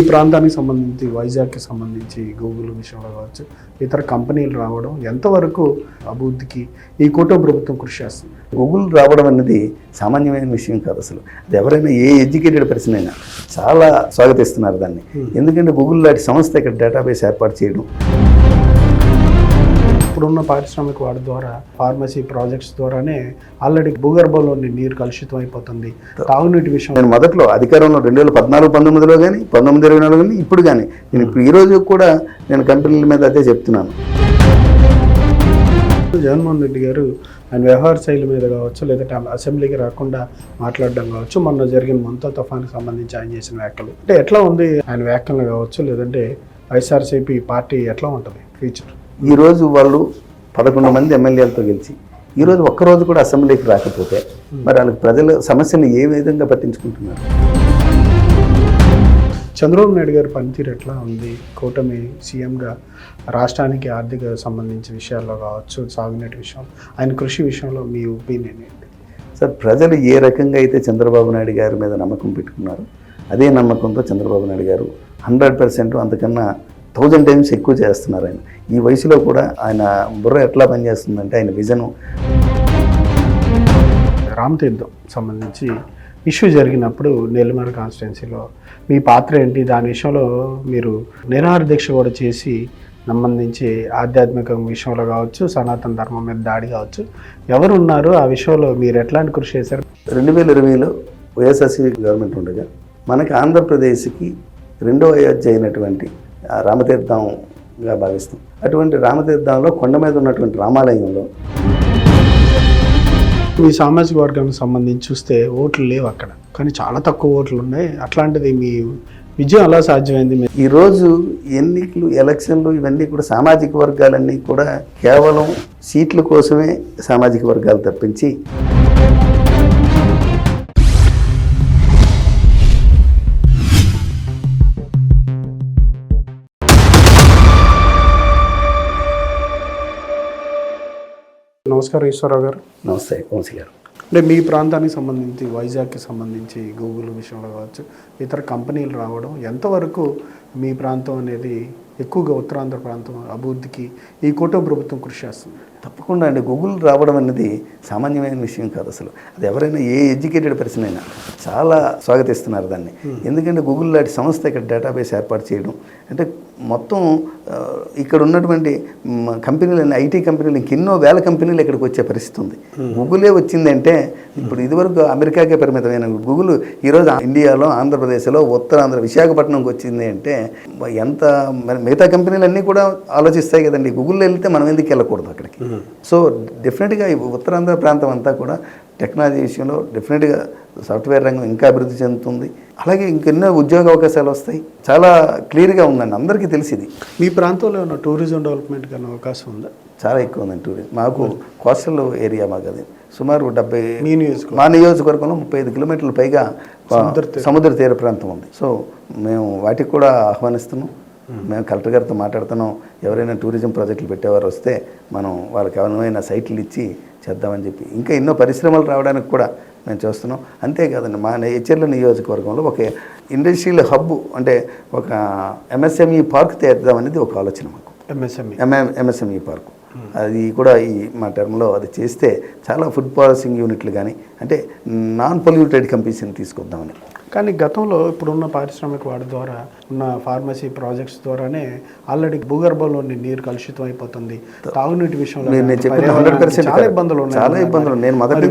ప్రాంతానికి సంబంధించి వైజాగ్కి సంబంధించి గూగుల్ విషయంలో కావచ్చు ఇతర కంపెనీలు రావడం ఎంతవరకు అభివృద్ధికి ఈ కూటమి ప్రభుత్వం కృషి చేస్తుంది? గూగుల్ రావడం అనేది సామాన్యమైన విషయం కాదు అసలు. అది ఎవరైనా ఏ ఎడ్యుకేటెడ్ పర్సన్ అయినా చాలా స్వాగతిస్తున్నారు దాన్ని. ఎందుకంటే గూగుల్ లాంటి సంస్థ ఇక్కడ డేటాబేస్ ఏర్పాటు చేయడం ఇప్పుడున్న పారిశ్రామిక వాడి ద్వారా ఫార్మసీ ప్రాజెక్ట్స్ ద్వారానే ఆల్రెడీ భూగర్భంలోని నీరు కలుషితం అయిపోతుంది తాగునీటి విషయం నేను మొదట్లో అధికారంలో రెండు వేల పద్నాలుగు పంతొమ్మిదిలో కానీ పంతొమ్మిది ఇరవై నాలుగు కానీ ఇప్పుడు కానీ నేను ఇప్పుడు ఈ రోజు కూడా నేను కంపెనీల మీద అదే చెప్తున్నాను. జగన్మోహన్ రెడ్డి గారు ఆయన వ్యవహార శైలి మీద కావచ్చు లేదంటే అసెంబ్లీకి రాకుండా మాట్లాడడం కావచ్చు మొన్న జరిగిన మొంతా తుఫాన్కి సంబంధించి ఆయన చేసిన వ్యాఖ్యలు. అంటే ఎట్లా ఉంది ఆయన వ్యాఖ్యలు కావచ్చు లేదంటే వైఎస్ఆర్సీపీ పార్టీ ఎట్లా ఉంటుంది? ఫ్యూచర్ ఈ రోజు వాళ్ళు పదకొండు మంది ఎమ్మెల్యేలతో గెలిచి ఈ రోజు ఒక్కరోజు కూడా అసెంబ్లీకి రాకపోతే మరి వాళ్ళకి ప్రజల సమస్యలు ఏ విధంగా పట్టించుకుంటున్నారు? చంద్రబాబు నాయుడు గారి పనితీరు ఎట్లా ఉంది? కూటమి సీఎంగా రాష్ట్రానికి ఆర్థిక సంబంధించిన విషయాల్లో కావచ్చు సాగునీటి విషయం ఆయన కృషి విషయంలో మీ ఒపీనియన్ ఏంటి? సార్ ప్రజలు ఏ రకంగా అయితే చంద్రబాబు నాయుడు గారి మీద నమ్మకం పెట్టుకున్నారో అదే నమ్మకంతో చంద్రబాబు నాయుడు గారు హండ్రెడ్ పర్సెంట్ అంతకన్నా థౌజండ్ టైమ్స్ ఎక్కువ చేస్తున్నారు ఆయన. ఈ వయసులో కూడా ఆయన బుర్ర ఎట్లా పనిచేస్తుందంటే ఆయన విజను. రామతీర్థం సంబంధించి ఇష్యూ జరిగినప్పుడు నెల్లిమర కాన్స్టిట్యున్సీలో మీ పాత్ర ఏంటి? దాని విషయంలో మీరు నిరాహార దీక్ష కూడా చేసి సంబంధించి ఆధ్యాత్మిక విషయంలో కావచ్చు సనాతన ధర్మం మీద దాడి కావచ్చు ఎవరు ఉన్నారు ఆ విషయంలో మీరు ఎట్లాంటి కృషి చేశారు? రెండు వేల ఇరవైలో వైఎస్ఆర్సీ గవర్నమెంట్ ఉండగా మనకి ఆంధ్రప్రదేశ్కి రెండో అయోధ్య అయినటువంటి రామతీర్థంగా భావిస్తాం. అటువంటి రామతీర్థంలో కొండ మీద ఉన్నటువంటి రామాలయంలో మీ సామాజిక వర్గానికి సంబంధించి చూస్తే ఓట్లు లేవు అక్కడ. కానీ చాలా తక్కువ ఓట్లు ఉన్నాయి. అట్లాంటిది మీ విజయం ఎలా సాధ్యమైంది? మీ- ఈరోజు ఎన్నికలు ఎలక్షన్లు ఇవన్నీ కూడా సామాజిక వర్గాలన్నీ కూడా కేవలం సీట్ల కోసమే సామాజిక వర్గాలు తప్పించి నమస్కారం ఈశ్వరరావు గారు. నమస్తే వంశీ గారు. అంటే మీ ప్రాంతానికి సంబంధించి వైజాగ్కి సంబంధించి గూగుల్ విషయంలో కావచ్చు ఇతర కంపెనీలు రావడం ఎంతవరకు మీ ప్రాంతం అనేది ఎక్కువగా ఉత్తరాంధ్ర ప్రాంతం అభివృద్ధికి ఈ కూటమి ప్రభుత్వం కృషి చేస్తుంది? తప్పకుండా అండి. గూగుల్ రావడం అనేది సామాన్యమైన విషయం కాదు అసలు. అది ఎవరైనా ఏ ఎడ్యుకేటెడ్ పర్సన్ అయినా చాలా స్వాగతిస్తున్నారు దాన్ని. ఎందుకంటే గూగుల్ లాంటి సంస్థ ఇక్కడ డేటాబేస్ ఏర్పాటు చేయడం అంటే మొత్తం ఇక్కడ ఉన్నటువంటి కంపెనీలు ఐటీ కంపెనీలు ఇంకెన్నో వేల కంపెనీలు ఇక్కడికి వచ్చే పరిస్థితి ఉంది. గూగులే వచ్చిందంటే ఇప్పుడు ఇదివరకు అమెరికాకే పరిమితమైన గూగుల్ ఈరోజు ఇండియాలో ఆంధ్రప్రదేశ్లో ఉత్తరాంధ్ర విశాఖపట్నంకి వచ్చింది అంటే ఎంత మరి మిగతా కంపెనీలన్నీ కూడా ఆలోచిస్తాయి కదండి. గూగుల్లో వెళ్తే మనం ఎందుకు వెళ్ళకూడదు అక్కడికి? సో డెఫినెట్గా ఉత్తరాంధ్ర ప్రాంతం అంతా కూడా టెక్నాలజీ విషయంలో డెఫినెట్గా సాఫ్ట్వేర్ రంగం ఇంకా అభివృద్ధి చెందుతుంది. అలాగే ఇంకెన్నో ఉద్యోగ అవకాశాలు వస్తాయి. చాలా క్లియర్గా ఉందండి. అందరికీ తెలిసింది మీ ప్రాంతంలో ఏమైనా టూరిజం డెవలప్మెంట్ కానీ అవకాశం ఉందా? చాలా ఎక్కువ ఉందండి టూరిజం. మాకు కోస్టల్ ఏరియా మాకు అది. సుమారు డెబ్బై మీ నియోజకవర్గం. మా నియోజకవర్గంలో ముప్పై ఐదు కిలోమీటర్ల పైగా సముద్ర తీర ప్రాంతం ఉంది. సో మేము వాటికి కూడా ఆహ్వానిస్తున్నాం. మేము కలెక్టర్ గారితో మాట్లాడుతున్నాం. ఎవరైనా టూరిజం ప్రాజెక్టులు పెట్టేవారు వస్తే మనం వాళ్ళకి ఎవరైనా సైట్లు ఇచ్చి చేద్దామని చెప్పి. ఇంకా ఎన్నో పరిశ్రమలు రావడానికి కూడా మేము చూస్తున్నాం. అంతేకాదండి మా హెచ్చర్ల నియోజకవర్గంలో ఒక ఇండస్ట్రియల్ హబ్ అంటే ఒక ఎంఎస్ఎంఈ పార్క్ తీద్దామనేది ఒక ఆలోచన మాకు. ఎంఎస్ఎంఈ. MM MSME park. అది కూడా ఈ మా టర్మ్లో అది చేస్తే చాలా ఫుడ్ ప్రాసెసింగ్ యూనిట్లు కానీ అంటే నాన్ పొల్యూటెడ్ కంపెనీస్ని తీసుకొద్దామని. కానీ గతంలో ఇప్పుడున్న పారిశ్రామిక వాడి ద్వారా ఉన్న ఫార్మసీ ప్రాజెక్ట్స్ ద్వారానే ఆల్రెడీ భూగర్భంలోని నీరు కలుషితం అయిపోతుంది తాగునీటి విషయంలో చాలా ఇబ్బందులు ఉన్నాయి. చాలా ఇబ్బందులు. నేను మొదటి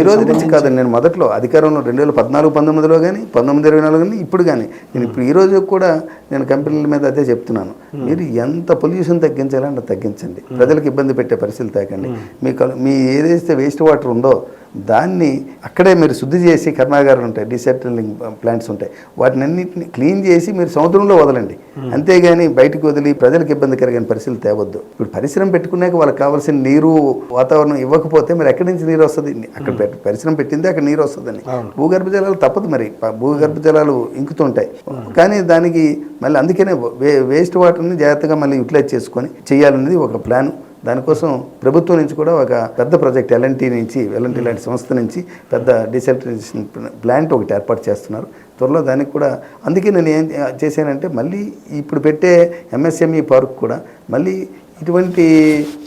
ఈ- రోజు నుంచి? కాదు నేను మొదట్లో అధికారంలో రెండు వేల పద్నాలుగు పంతొమ్మిదిలో కానీ పంతొమ్మిది ఇరవై నాలుగు కానీ ఇప్పుడు కానీ నేను ఇప్పుడు ఈ రోజు కూడా నేను కంపెనీల మీద అదే చెప్తున్నాను. మీరు ఎంత పొల్యూషన్ తగ్గించాలంటే తగ్గించండి. ప్రజలకు ఇబ్బంది పెట్టే పరిస్థితులు తగ్గండి. మీ మీ ఏదైతే వేస్ట్ వాటర్ ఉందో దాన్ని అక్కడే మీరు శుద్ధి చేసి కర్మాగారాలు ఉంటాయి డిసెంట్రలింగ్ ప్లాంట్స్ ఉంటాయి. వాటిని అన్నింటిని క్లీన్ చేసి మీరు సముద్రంలో వదలండి. అంతేగాని బయటకు వదిలి ప్రజలకు ఇబ్బంది కలిగిన పరిస్థితులు తేవద్దు. ఇప్పుడు పరిశ్రమ పెట్టుకున్నాక వాళ్ళకి కావాల్సిన నీరు వాతావరణం ఇవ్వకపోతే మరి ఎక్కడి నుంచి నీరు వస్తుంది? అక్కడ పరిశ్రమ పెట్టిందే అక్కడ నీరు వస్తుందని. భూగర్భ జలాలు తప్పదు మరి. భూగర్భ జలాలు ఇంకుతుంటాయి. కానీ దానికి మళ్ళీ అందుకనే వే వేస్ట్ వాటర్ని జాగ్రత్తగా మళ్ళీ యూటిలైజ్ చేసుకొని చేయాలనేది ఒక ప్లాన్ దానికోసం ప్రభుత్వం నుంచి కూడా ఒక పెద్ద ప్రాజెక్ట్ ఎల్ఎన్టీ నుంచి ఎల్ఎన్టీ లాంటి సంస్థ నుంచి పెద్ద డిసెంట్రలైజేషన్ ప్లాంట్ ఒకటి ఏర్పాటు చేస్తున్నారు. త్వరలో దానికి కూడా అందుకే నేను ఏం చేశానంటే మళ్ళీ ఇప్పుడు పెట్టే ఎంఎస్ఎంఈ పార్క్ కూడా మళ్ళీ ఇటువంటి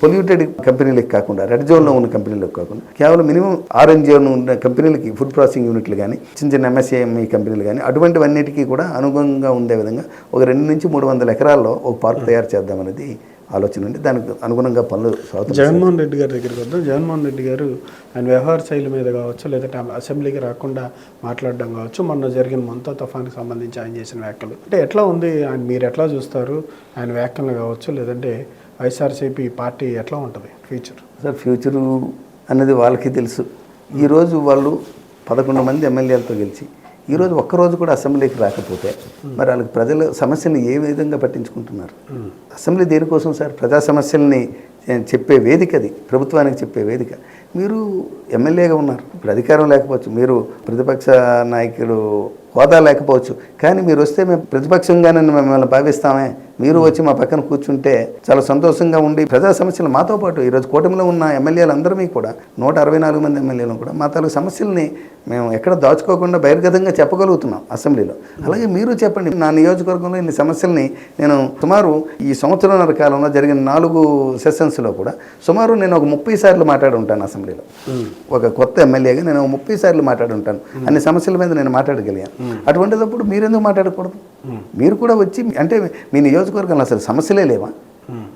పొల్యూటెడ్ కంపెనీలకు కాకుండా రెడ్ జోన్లో ఉన్న కంపెనీలకు కాకుండా కేవలం మినిమం ఆరెంజ్ జోన్ ఉన్న కంపెనీలకి ఫుడ్ ప్రాసెసింగ్ యూనిట్లు కానీ చిన్న చిన్న ఎంఎస్ఏఎంఈ కంపెనీలు కానీ అటువంటివన్నిటికీ కూడా అనుగుణంగా ఉండే విధంగా ఒక రెండు నుంచి మూడు వందల ఎకరాల్లో ఒక పార్క్ తయారు చేద్దామనేది ఆలోచన ఉంది. దానికి అనుగుణంగా పనులు జగన్మోహన్ రెడ్డి గారి దగ్గరికి వద్దాం. జగన్మోహన్ రెడ్డి గారు ఆయన వ్యవహార శైలి మీద కావచ్చు లేదంటే అసెంబ్లీకి రాకుండా మాట్లాడడం కావచ్చు మొన్న జరిగిన మొంతా తుఫాన్కి సంబంధించి ఆయన చేసిన వ్యాఖ్యలు. అంటే ఎట్లా ఉంది? ఆయన మీరు ఎట్లా చూస్తారు? ఆయన వ్యాఖ్యలు కావచ్చు లేదంటే వైఎస్ఆర్సీపీ పార్టీ ఎట్లా ఉంటుంది? ఫ్యూచర్. సార్ ఫ్యూచరు అనేది వాళ్ళకి తెలుసు. ఈరోజు వాళ్ళు పదకొండు మంది ఎమ్మెల్యేలతో గెలిచి ఈరోజు ఒక్కరోజు కూడా అసెంబ్లీకి రాకపోతే మరి వాళ్ళకి ప్రజల సమస్యలను ఏ విధంగా పట్టించుకుంటున్నారు? అసెంబ్లీ దేనికోసం సార్? ప్రజా సమస్యల్ని చెప్పే వేదిక అది ప్రభుత్వానికి చెప్పే వేదిక. మీరు ఎమ్మెల్యేగా ఉన్నారు. ఇప్పుడు అధికారం లేకపోవచ్చు మీరు ప్రతిపక్ష నాయకులు హోదా లేకపోవచ్చు కానీ మీరు వస్తే మేము ప్రతిపక్షంగానే మిమ్మల్ని భావిస్తామే మీరు వచ్చి మా పక్కన కూర్చుంటే చాలా సంతోషంగా ఉండి ప్రజా సమస్యలు మాతో పాటు ఈరోజు కూటమిలో ఉన్న ఎమ్మెల్యేలందరినీ కూడా నూట అరవై నాలుగు మంది ఎమ్మెల్యేలు కూడా మా తాలూకు సమస్యల్ని మేము ఎక్కడ దాచుకోకుండా బహిర్గతంగా చెప్పగలుగుతున్నాం అసెంబ్లీలో. అలాగే మీరు చెప్పండి నా నియోజకవర్గంలో ఇన్ని సమస్యల్ని నేను సుమారు ఈ సంవత్సరంన్నర కాలంలో జరిగిన నాలుగు సెషన్స్లో కూడా సుమారు నేను ఒక ముప్పై సార్లు మాట్లాడి ఉంటాను అసెంబ్లీలో ఒక కొత్త ఎమ్మెల్యేగా నేను ముప్పై సార్లు మాట్లాడి ఉంటాను అన్ని సమస్యల మీద నేను మాట్లాడగలిగాను. అటువంటిదప్పుడు మీరెందుకు మాట్లాడకూడదు? మీరు కూడా వచ్చి అంటే మీ నియోజకవర్గంలో అసలు సమస్యలే లేవా?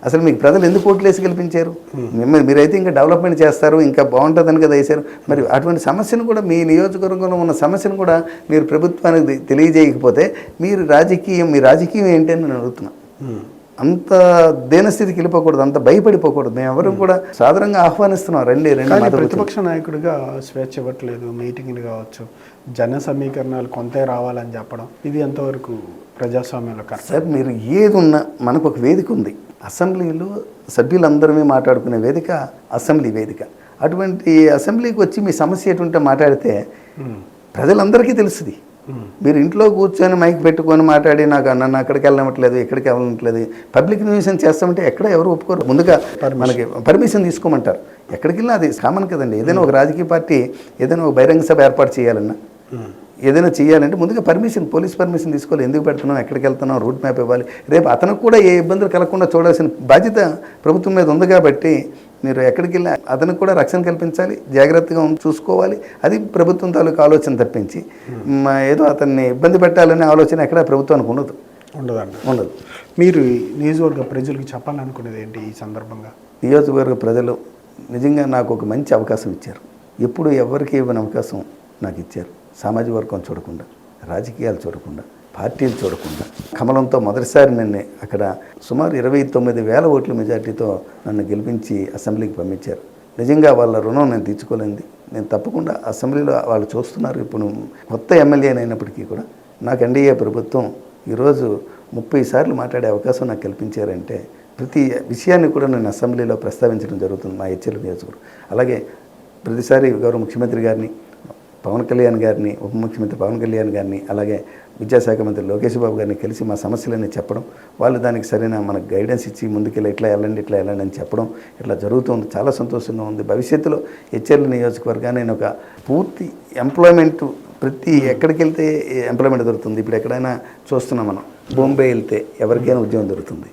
అసలు మీకు ప్రజలు ఎందుకు ఓట్లేసి గెలిపించారు? మిమ్మల్ని మీరైతే ఇంకా డెవలప్మెంట్ చేస్తారు ఇంకా బాగుంటుందని కదా వేశారు. మరి అటువంటి సమస్యను కూడా మీ నియోజకవర్గంలో ఉన్న సమస్యను కూడా మీరు ప్రభుత్వానికి తెలియజేయకపోతే మీరు రాజకీయం మీ రాజకీయం ఏంటి అని నేను అడుగుతున్నా. అంత దేనస్థితికి వెళ్ళిపోకూడదు అంత భయపడిపోకూడదు. మేము ఎవరు కూడా సాధారణంగా ఆహ్వానిస్తున్నాం. రండి రండి. ప్రతిపక్ష నాయకుడిగా స్వేచ్ఛ ఇవ్వట్లేదు మీటింగ్లు కావచ్చు జన సమీకరణాలు కొంతే రావాలని చెప్పడం ఇది ఎంతవరకు ప్రజాస్వామ్యంలో సార్ మీరు ఏది ఉన్నా మనకు ఒక వేదిక ఉంది. అసెంబ్లీలో సభ్యులందరమే మాట్లాడుకునే వేదిక అసెంబ్లీ వేదిక. అటువంటి అసెంబ్లీకి వచ్చి మీ సమస్య ఎటుంటే మాట్లాడితే ప్రజలందరికీ తెలుస్తుంది. మీరు ఇంట్లో కూర్చొని మైక్ పెట్టుకొని మాట్లాడి నాకు నన్ను అక్కడికి వెళ్ళనట్లేదు ఇక్కడికి వెళ్ళనట్లేదు పబ్లిక్ న్యూసెన్స్ చేస్తామంటే ఎక్కడ ఎవరు ఒప్పుకోరు. ముందుగా మనకి పర్మిషన్ తీసుకోమంటారు. ఎక్కడికి వెళ్ళినా అది కామన్ కదండి. ఏదైనా ఒక రాజకీయ పార్టీ ఏదైనా ఒక బహిరంగ సభ ఏర్పాటు చేయాలన్నా. ఏదైనా చేయాలంటే ముందుగా పర్మిషన్ పోలీస్ పర్మిషన్ తీసుకోవాలి. ఎందుకు పెడుతున్నాం? ఎక్కడికి వెళ్తున్నాం? రూట్ మ్యాప్ ఇవ్వాలి. రేపు అతనికి కూడా ఏ ఇబ్బందులు కలగకుండా చూడాల్సిన బాధ్యత ప్రభుత్వం మీద ఉంది కాబట్టి మీరు ఎక్కడికి వెళ్ళి అతనికి కూడా రక్షణ కల్పించాలి. జాగ్రత్తగా ఉండి చూసుకోవాలి. అది ప్రభుత్వం తాలూకు ఆలోచన తప్పించి మ, ఏదో అతన్ని ఇబ్బంది పెట్టాలనే ఆలోచన ఎక్కడ ప్రభుత్వానికి ఉండదు. ఉండదండి. ఉండదు. మీరు నియోజకవర్గ ప్రజలకు చెప్పాలనుకునేది ఏంటి ఈ సందర్భంగా? నియోజకవర్గ ప్రజలు నిజంగా నాకు ఒక మంచి అవకాశం ఇచ్చారు. ఎప్పుడు ఎవరికి ఇవ్వని అవకాశం నాకు ఇచ్చారు. సామాజిక వర్గం చూడకుండా రాజకీయాలు చూడకుండా పార్టీలు చూడకుండా కమలంతో మొదటిసారి నన్ను అక్కడ సుమారు ఇరవై తొమ్మిది వేల ఓట్ల మెజార్టీతో నన్ను గెలిపించి అసెంబ్లీకి పంపించారు. నిజంగా వాళ్ళ రుణం నేను తీర్చుకోలేంది. నేను తప్పకుండా అసెంబ్లీలో వాళ్ళు చూస్తున్నారు. ఇప్పుడు కొత్త ఎమ్మెల్యే అయినప్పటికీ కూడా నాకు ఎన్డీఏ ప్రభుత్వం ఈరోజు ముప్పై సార్లు మాట్లాడే అవకాశం నాకు కల్పించారంటే ప్రతి విషయాన్ని కూడా నేను అసెంబ్లీలో ప్రస్తావించడం జరుగుతుంది మా హెచ్చరిక నియోజకవర్గం. అలాగే ప్రతిసారి గౌరవ ముఖ్యమంత్రి గారిని పవన్ కళ్యాణ్ గారిని ఉప ముఖ్యమంత్రి పవన్ కళ్యాణ్ గారిని అలాగే విద్యాశాఖ మంత్రి లోకేష్ బాబు గారిని కలిసి మా సమస్యలన్నీ చెప్పడం వాళ్ళు దానికి సరైన మనకు గైడెన్స్ ఇచ్చి ముందుకెళ్ళి ఇట్లా వెళ్ళండి ఇట్లా వెళ్ళండి అని చెప్పడం ఇట్లా జరుగుతుంది చాలా సంతోషంగా ఉంది. భవిష్యత్తులో హెచ్ఎల్ నియోజకవర్గాన్ని నేను ఒక పూర్తి ఎంప్లాయ్మెంట్ ప్రతి ఎక్కడికి వెళ్తే ఎంప్లాయ్మెంట్ దొరుకుతుంది. ఇప్పుడు ఎక్కడైనా చూస్తున్నాం మనం బాంబే వెళ్తే ఎవరికైనా ఉద్యోగం దొరుకుతుంది.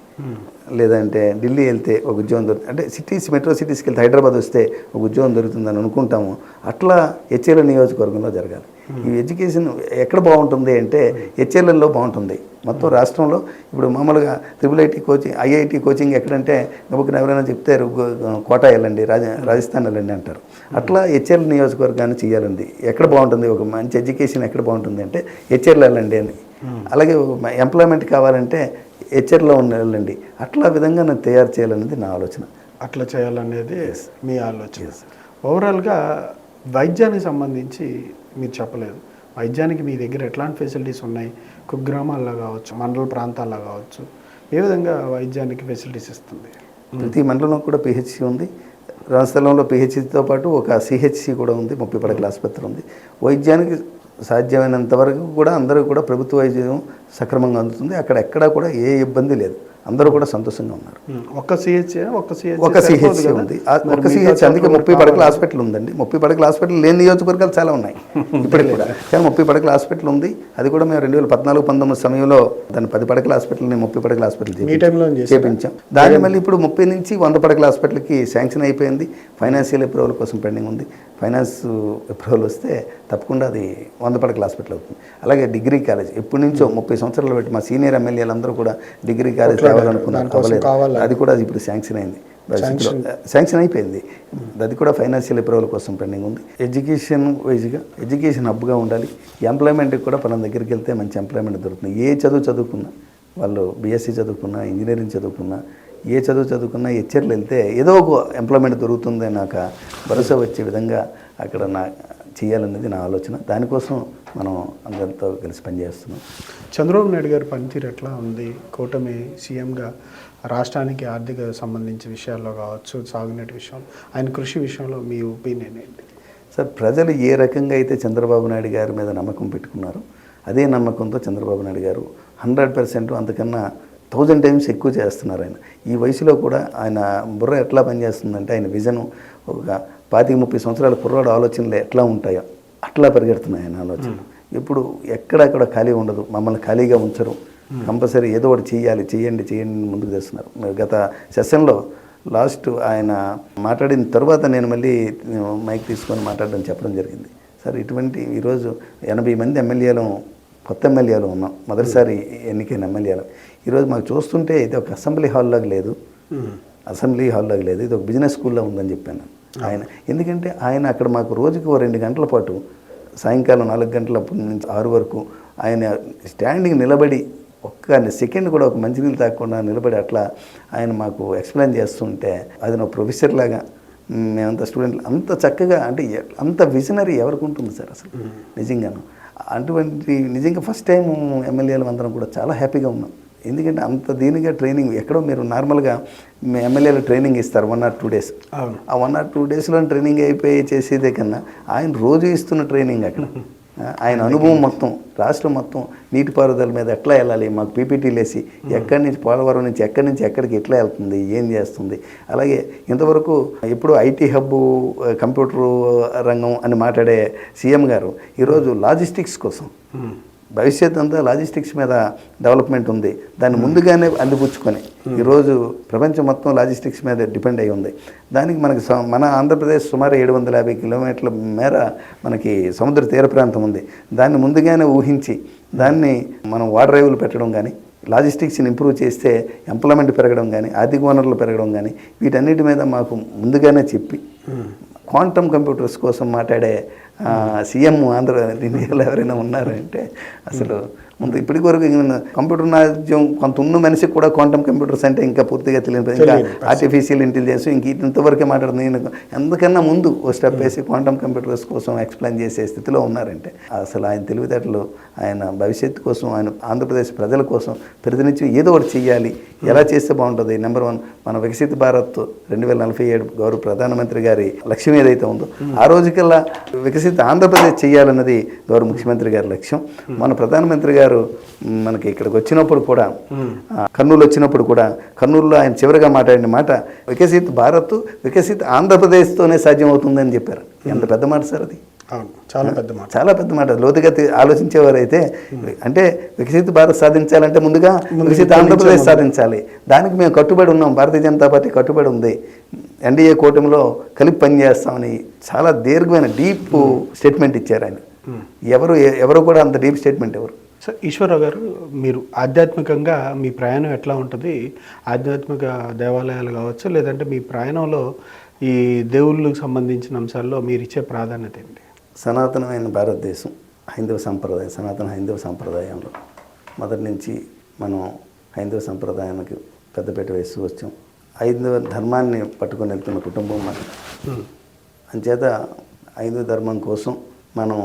లేదంటే ఢిల్లీ వెళ్తే ఒక ఉద్యోగం దొరుకుతుంది అంటే సిటీస్ మెట్రో సిటీస్కి వెళ్తే హైదరాబాద్ వస్తే ఒక ఉద్యోగం దొరుకుతుందని అనుకుంటాము. అట్లా హెచ్ఎల్ నియోజకవర్గంలో జరగాలి. ఈ ఎడ్యుకేషన్ ఎక్కడ బాగుంటుంది అంటే హెచ్ఎల్ఎల్లో బాగుంటుంది. మొత్తం రాష్ట్రంలో ఇప్పుడు మామూలుగా triple IT coaching IIT coaching ఎక్కడంటే గబుక్కున ఎవరైనా చెప్తే కోటా వెళ్ళండి రాజ రాజస్థాన్ వెళ్ళండి అంటారు. అట్లా హెచ్ఎల్ నియోజకవర్గాన్ని చేయాలండి ఎక్కడ బాగుంటుంది? ఒక మంచి ఎడ్యుకేషన్ ఎక్కడ బాగుంటుంది అంటే హెచ్ఎల్ వెళ్ళండి అని. అలాగే ఎంప్లాయ్మెంట్ కావాలంటే హెచ్ఆర్లో ఉన్న వెళ్ళండి. అట్లా విధంగా నేను తయారు చేయాలనేది నా ఆలోచన. అట్లా చేయాలనేది మీ ఆలోచన. ఓవరాల్గా వైద్యానికి సంబంధించి మీరు చెప్పలేదు. వైద్యానికి మీ దగ్గర ఎట్లాంటి ఫెసిలిటీస్ ఉన్నాయి? కుగ్రామాల్లో కావచ్చు మండల ప్రాంతాల్లో కావచ్చు ఏ విధంగా వైద్యానికి ఫెసిలిటీస్ ఇస్తుంది? ప్రతి మండలంలో కూడా పిహెచ్సి ఉంది. రాజస్థలంలో పిహెచ్సితో పాటు ఒక సిహెచ్సి కూడా ఉంది ముప్పై పడకల ఆసుపత్రి ఉంది. వైద్యానికి సాధ్యమైనంత వరకు కూడా అందరూ కూడా ప్రభుత్వ వైద్యం సక్రమంగా అందుతుంది. అక్కడ ఎక్కడా కూడా ఏ ఇబ్బంది లేదు. అందరూ కూడా సంతోషంగా ఉన్నారు. ఒక్క సిహెచ్ ఒక్క సిహెచ్ ఒక సిహెచ్ ఉంది. ఆ ఒక్క సిహెచ్ అందుకే ముప్పై పడకల హాస్పిటల్ ఉందండి. ముప్పై పడకల హాస్పిటల్ లేని నియోజకవర్గాలు చాలా ఉన్నాయి. ఇప్పటికి కూడా. కానీ ముప్పై పడకల హాస్పిటల్ ఉంది. అది కూడా మేము రెండు వేల పద్నాలుగు పంతొమ్మిది సమయంలో దాని పది పడకల హాస్పిటల్ని ముప్పై పడకల హాస్పిటల్? చేపించాం. దాన్ని మళ్ళీ ఇప్పుడు ముప్పై నుంచి వంద పడకల హాస్పిటల్కి శాంక్షన్ అయిపోయింది. ఫైనాన్షియల్ అప్రూవల్ కోసం పెండింగ్ ఉంది. ఫైనాన్స్ అప్రూవల్ వస్తే తప్పకుండా అది వంద పడకల హాస్పిటల్ అవుతుంది. అలాగే డిగ్రీ కాలేజ్. ఎప్పటి నుంచో ముప్పై సంవత్సరాలు పెట్టి మా సీనియర్ ఎమ్మెల్యేలు అందరూ కూడా డిగ్రీ కాలేజ్ తేవాలనుకున్నారు దానికోసం అవ్వలేదు. కావాలి. అది కూడా అది ఇప్పుడు శాంక్షన్ అయింది. శాంక్షన్. అయిపోయింది. అది కూడా ఫైనాన్షియల్ అప్రూవల్ కోసం పెండింగ్ ఉంది. ఎడ్యుకేషన్ వైజ్గా ఎడ్యుకేషన్ హబ్గా ఉండాలి. ఎంప్లాయ్మెంట్కి కూడా మన దగ్గరికి వెళ్తే మంచి ఎంప్లాయ్మెంట్ దొరుకుతుంది. ఏ చదువు చదువుకున్నా వాళ్ళు బీఎస్సీ చదువుకున్నా ఇంజనీరింగ్ చదువుకున్నా ఏ చదువు చదువుకున్నా హెచ్ఆర్లు వెళ్తే ఏదో ఒక ఎంప్లాయ్మెంట్ దొరుకుతుంది నాకు భరోసా వచ్చే విధంగా అక్కడ నా చేయాలనేది నా ఆలోచన. దానికోసం మనం అందరితో కలిసి పనిచేస్తున్నాం. చంద్రబాబు నాయుడు గారి పనితీరు ఎట్లా ఉంది? కూటమి సీఎంగా రాష్ట్రానికి ఆర్థిక సంబంధించిన విషయాల్లో కావచ్చు సాగునీటి విషయంలో ఆయన కృషి విషయంలో మీ ఒపీనియన్ ఏంటి? సార్ ప్రజలు ఏ రకంగా అయితే చంద్రబాబు నాయుడు గారి మీద నమ్మకం పెట్టుకున్నారో అదే నమ్మకంతో చంద్రబాబు నాయుడు గారు హండ్రెడ్ పర్సెంట్ అంతకన్నా థౌజండ్ టైమ్స్ ఎక్కువ చేస్తున్నారు ఆయన. ఈ వయసులో కూడా ఆయన బుర్ర ఎట్లా పనిచేస్తుందంటే ఆయన విజన్ ఒక పాతిక ముప్పై సంవత్సరాల కుర్రాడు ఆలోచనలు ఎట్లా ఉంటాయో అట్లా పరిగెడుతున్నాయి ఆయన ఆలోచన ఇప్పుడు ఎక్కడక్కడ ఖాళీ ఉండదు మమ్మల్ని ఖాళీగా ఉంచరు. కంపల్సరీ ఏదో ఒకటి చేయాలి చేయండి చేయండి ముందుకు తెస్తున్నారు. గత సెషన్లో లాస్ట్ ఆయన మాట్లాడిన తర్వాత నేను మళ్ళీ మైక్ తీసుకొని మాట్లాడడం చెప్పడం జరిగింది. సార్ ఇటువంటి ఈరోజు ఎనభై మంది ఎమ్మెల్యేలు కొత్త ఎమ్మెల్యేలు ఉన్నాం. మొదటిసారి ఎన్నికైన ఎమ్మెల్యేలు. ఈరోజు మాకు చూస్తుంటే ఇది ఒక అసెంబ్లీ హాల్లాగా లేదు. అసెంబ్లీ హాల్లాగా లేదు. ఇది ఒక బిజినెస్ స్కూల్లో ఉందని చెప్పాను. ఆయన. ఎందుకంటే ఆయన అక్కడ మాకు రోజుకి రెండు గంటల పాటు సాయంకాలం నాలుగు గంటల నుంచి ఆరు వరకు ఆయన స్టాండింగ్ నిలబడి ఒక్క సెకండ్ కూడా ఒక మంచినీళ్ళు తాగకుండా నిలబడి అట్లా ఆయన మాకు ఎక్స్ప్లెయిన్ చేస్తుంటే అది నా ప్రొఫెసర్ లాగా మేమంతా స్టూడెంట్లు అంత చక్కగా అంటే అంత విజనరీ ఎవరికి ఉంటుంది సార్ అసలు? నిజంగాను. అటువంటి నిజంగా ఫస్ట్ టైం ఎమ్మెల్యేలు అందరం కూడా చాలా హ్యాపీగా ఉన్నాం. ఎందుకంటే అంత దీనిగా ట్రైనింగ్ ఎక్కడో మీరు నార్మల్గా మీ ఎమ్మెల్యేలు ట్రైనింగ్ ఇస్తారు వన్ ఆర్ టూ డేస్ ఆ వన్ ఆర్ టూ డేస్లో ట్రైనింగ్ అయిపోయి చేసేదే కన్నా ఆయన రోజు ఇస్తున్న ట్రైనింగ్ అక్కడ. ఆయన అనుభవం మొత్తం రాష్ట్రం మొత్తం నీటిపారుదల మీద ఎట్లా వెళ్ళాలి మాకు పీపీటీలు వేసి ఎక్కడి నుంచి పోలవరం నుంచి ఎక్కడి నుంచి ఎక్కడికి ఎట్లా వెళ్తుంది ఏం చేస్తుంది. అలాగే ఇంతవరకు ఎప్పుడు ఐటీ హబ్ కంప్యూటర్ రంగం అని మాట్లాడే సీఎం గారు ఈరోజు లాజిస్టిక్స్ కోసం. భవిష్యత్ అంతా లాజిస్టిక్స్ మీద డెవలప్మెంట్ ఉంది. దాన్ని ముందుగానే అందిపుచ్చుకొని ఈరోజు ప్రపంచం మొత్తం లాజిస్టిక్స్ మీద డిపెండ్ అయి ఉంది. దానికి మనకి మన ఆంధ్రప్రదేశ్ సుమారు ఏడు వందల యాభై కిలోమీటర్ల మేర మనకి సముద్ర తీర ప్రాంతం ఉంది. దాన్ని ముందుగానే ఊహించి దాన్ని మనం వాటర్ రైవులు పెట్టడం కానీ లాజిస్టిక్స్ని ఇంప్రూవ్ చేస్తే ఎంప్లాయ్మెంట్ పెరగడం కానీ ఆర్థిక వనరులు పెరగడం కానీ వీటన్నిటి మీద మాకు ముందుగానే చెప్పి క్వాంటమ్ కంప్యూటర్స్ కోసం మాట్లాడే సీఎం ఆంధ్ర ఇండియాలో ఎవరైనా ఉన్నారంటే అసలు ముందు ఇప్పటికి వరకు కంప్యూటర్ నాలెడ్జ్ కొంత ఉన్న మనిషికి కూడా క్వాంటమ్ కంప్యూటర్స్ అంటే ఇంకా పూర్తిగా తెలియదు. ఇంకా. ఆర్టిఫిషియల్ ఇంటెలిజెన్స్ ఇంక ఇంతవరకే మాట్లాడుతుంది. నేను ఎందుకన్నా ముందు ఓ స్టెప్ వేసి క్వాంటమ్ కంప్యూటర్స్ కోసం ఎక్స్ప్లెయిన్ చేసే స్థితిలో ఉన్నారంటే అసలు ఆయన తెలివితేటలు ఆయన భవిష్యత్తు కోసం ఆయన ఆంధ్రప్రదేశ్ ప్రజల కోసం ప్రతినిత్యం ఏదో ఒకటి చేయాలి ఎలా చేస్తే బాగుంటుంది? నెంబర్ వన్ మన వికసిత భారత్ రెండు వేల నలభై ఏడు గౌరవ ప్రధానమంత్రి గారి లక్ష్యం ఏదైతే ఉందో ఆ రోజుకల్లా వికసిత ఆంధ్రప్రదేశ్ చేయాలన్నది గౌరవ ముఖ్యమంత్రి గారి లక్ష్యం. మన ప్రధానమంత్రి గారు మ్, మనకి ఇక్కడికి వచ్చినప్పుడు కూడా కర్నూలు వచ్చినప్పుడు కూడా కర్నూలులో ఆయన చివరిగా మాట్లాడిన మాట వికసిత్ భారత్ వికసిత్ ఆంధ్రప్రదేశ్తోనే సాధ్యమవుతుందని చెప్పారు. ఎంత పెద్ద మాట సార్ అది? చాలా పెద్ద మాట. చాలా పెద్ద మాట. లోతుగా తి- ఆలోచించేవారైతే అంటే వికసిత భారత్ సాధించాలంటే ముందుగా వికసిత ఆంధ్రప్రదేశ్ సాధించాలి. దానికి మేము కట్టుబడి ఉన్నాం. భారతీయ జనతా పార్టీ కట్టుబడి ఉంది. ఎన్డీఏ కూటమిలో కలిపి పనిచేస్తామని చాలా దీర్ఘమైన డీప్ స్టేట్మెంట్ ఇచ్చారు ఆయన. ఎవరు ఎవరు కూడా అంత డీప్ స్టేట్మెంట్ ఎవరు? సో ఈశ్వరరావు గారు మీరు ఆధ్యాత్మికంగా మీ ప్రయాణం ఎట్లా ఉంటుంది? ఆధ్యాత్మిక దేవాలయాలు కావచ్చు? లేదంటే మీ ప్రయాణంలో ఈ దేవుళ్ళకు సంబంధించిన అంశాల్లో మీరు ఇచ్చే ప్రాధాన్యత ఏంటి? సనాతనమైన భారతదేశం హైందవ సంప్రదాయం సనాతన హైందవ సంప్రదాయంలో. మొదటి నుంచి మనం హైందవ సంప్రదాయానికి పెద్దపీట వేస్తూ వచ్చాం. హైందవ ధర్మాన్ని పట్టుకొని వెళ్తున్న కుటుంబం ఉమ్. అంచేత హైందవ ధర్మం కోసం మనం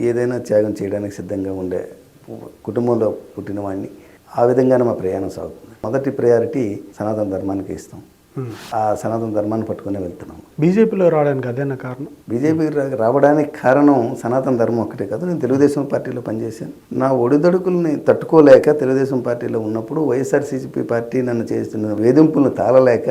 ఏదైనా త్యాగం చేయడానికి సిద్ధంగా ఉండే కుటుంబంలో పుట్టిన వాడిని ఆ విధంగానే మా ప్రయాణం సాగుతుంది. మొదటి ప్రయారిటీ సనాతన ధర్మానికి ఇస్తాం. ఆ సనాతన ధర్మాన్ని పట్టుకునే వెళ్తున్నాము బీజేపీలో రావడానికి అదేనా కారణం? బీజేపీ రావడానికి కారణం సనాతన ధర్మం ఒకటే కాదు. నేను తెలుగుదేశం పార్టీలో పనిచేశాను. నా ఒడిదొడుకుల్ని తట్టుకోలేక తెలుగుదేశం పార్టీలో ఉన్నప్పుడు వైఎస్ఆర్సీపీ పార్టీ నన్ను చేస్తున్న వేధింపులను తాళలేక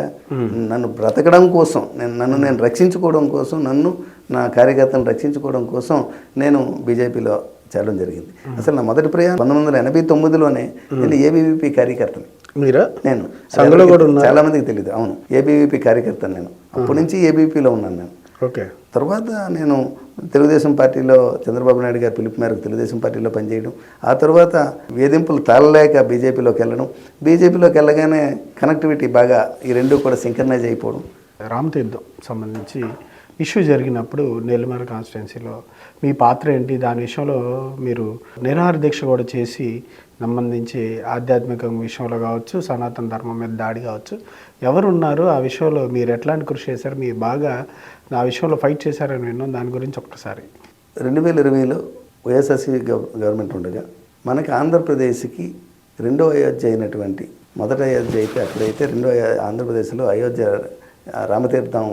నన్ను బ్రతకడం కోసం నేను నన్ను నేను రక్షించుకోవడం కోసం నన్ను నా కార్యకర్తలను రక్షించుకోవడం కోసం నేను బీజేపీలో చేరడం జరిగింది. అసలు నా మొదటి ప్రయాణం పంతొమ్మిది వందల ఎనభై తొమ్మిదిలోనే నేను ఏబీవీపీ కార్యకర్తని. మీరా? నేను. సంఘంలో కూడా చాలా మందికి తెలియదు అవును. ఏబీవీపీ కార్యకర్తని నేను. అప్పటి నుంచి ఏబీవీపీలో ఉన్నాను నేను. ఓకే. తర్వాత నేను తెలుగుదేశం పార్టీలో చంద్రబాబు నాయుడు గారి పిలుపు మేరకు తెలుగుదేశం పార్టీలో పనిచేయడం. ఆ తర్వాత వేధింపులు తాళలేక బీజేపీలోకి వెళ్ళడం. బీజేపీలోకి వెళ్ళగానే కనెక్టివిటీ బాగా ఈ రెండు కూడా సింక్రనైజ్ అయిపోవడం. రామతీర్థం సంబంధించి ఇష్యూ జరిగినప్పుడు నెల్లిమర కాన్స్టిట్యున్సీలో మీ పాత్ర ఏంటి? దాని విషయంలో మీరు నిరాహార దీక్ష కూడా చేసి సంబంధించి ఆధ్యాత్మిక విషయంలో కావచ్చు సనాతన ధర్మం మీద దాడి కావచ్చు ఎవరు ఉన్నారు ఆ విషయంలో మీరు ఎట్లాంటి కృషి చేశారు? మీరు బాగా ఆ విషయంలో ఫైట్ చేశారని విన్నాం దాని గురించి ఒక్కసారి. రెండు వేల ఇరవైలో వైఎస్ఆర్సీ గవర్నమెంట్ ఉండగా మనకి ఆంధ్రప్రదేశ్కి రెండో అయోధ్య అయినటువంటి మొదట అయోధ్య అయితే అక్కడైతే రెండో ఆంధ్రప్రదేశ్లో అయోధ్య రామతీర్థం